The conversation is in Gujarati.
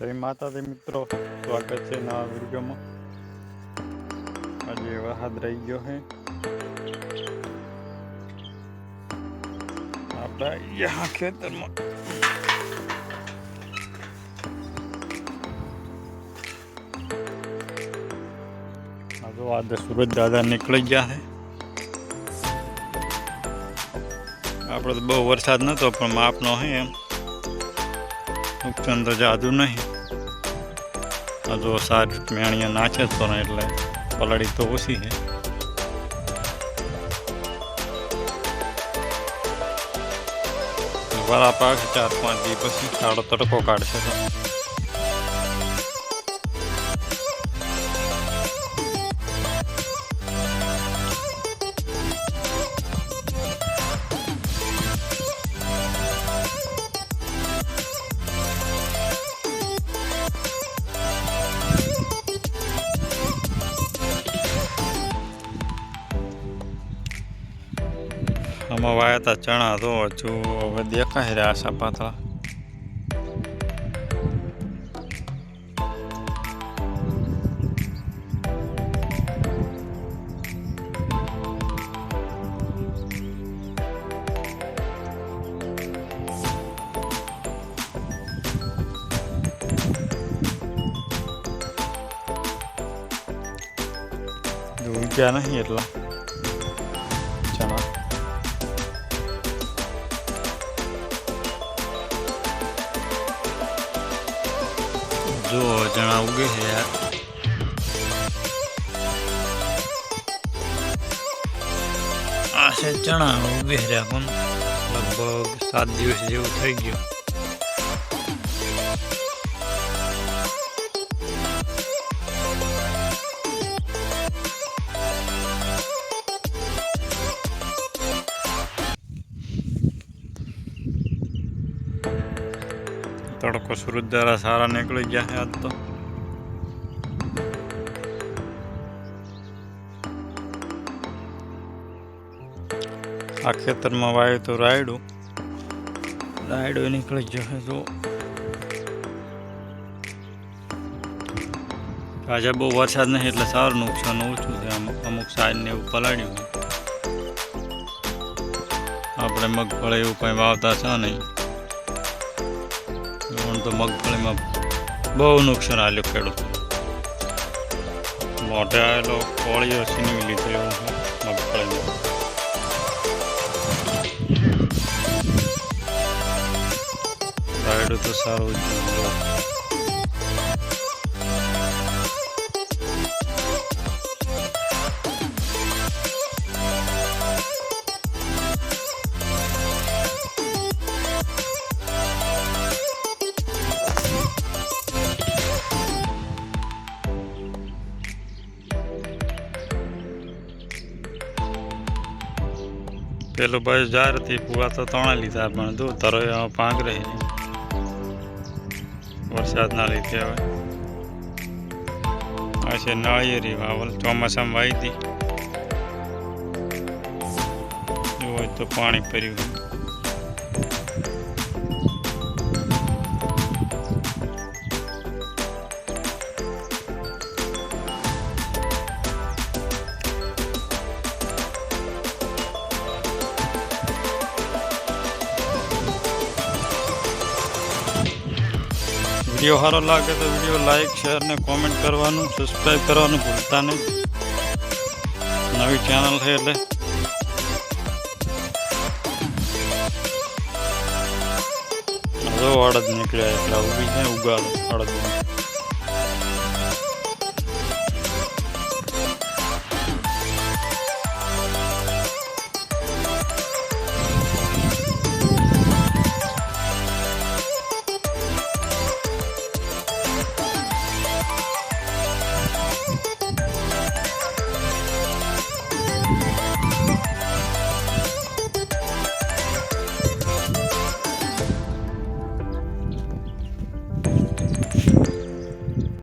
જય માતાજી મિત્રો. સ્વાગત છે નવા વિડીયોમાં. આજે વરસાદ રહી ગયો છે. આપણે અહીંયા ખેતરમાં. આ તો આજે સુરજ દાદા નીકળી ગયા છે. આપણે તો બહુ વરસાદ નહોતો પણ માપનો હે એમ. નુકસાન તો જાદુ નહીં. આ જો સારી મેણીએ નાચે તો ને એટલે પલાળી તો ઓછી છે. વાળા પાક ચાર પાંચ દી પછી સાડો તડકો કાઢશે તો આમાં વાયા હતા ચણા તો હજુ હવે દેખાય રહ્યા આશા પાતળા. ગયા નહીં એટલા. જણા ઉગે છે યાર આ છે ચણા ઉગે રહ્યા પણ લગભગ સાત દિવસ જેવું થઈ ગયું તડકો સૂરજ દ્વારા સારા નીકળી ગયા છે આજ તો. આ ખેતરમાં વાયું તો રાયડું. રાયડું નીકળી જશે તો આજે બહુ વરસાદ નહીં એટલે સારું નુકસાન ઓછું છે. અમુક અમુક સાઈડને એવું પલાળ્યું છે. આપણે મગફળી એવું કંઈ વાવતા છે નહીં. તો મગફળીમાં બહુ નુકસાન આવેલું ખેડૂતો. મોઢે આવેલો કોળીઓ છીનવી લીધો એવું છે મગફળીમાં. રાયડું તો સારું જ પેલો ભાઈ જાર હતી પૂરા તો ત્રણે લીધા પણ જો તરો એમાં પાંગ રહી વરસાદના લીધે હવે. આ છે નાળિયેરી વાવલ, ચોમાસામાં વાવી હતી હોય તો પાણી ભર્યું. વીડિયો સારો લાગે તો વીડિયો લાઇક શેર ને કોમેન્ટ કરવાનું સબસ્ક્રાઈબ કરવાનું ભૂલતા નહીં. નવી ચેનલ છે એટલે. હળદ નીકળ્યા એટલે ઊભી છે, ઉગાડો અડદ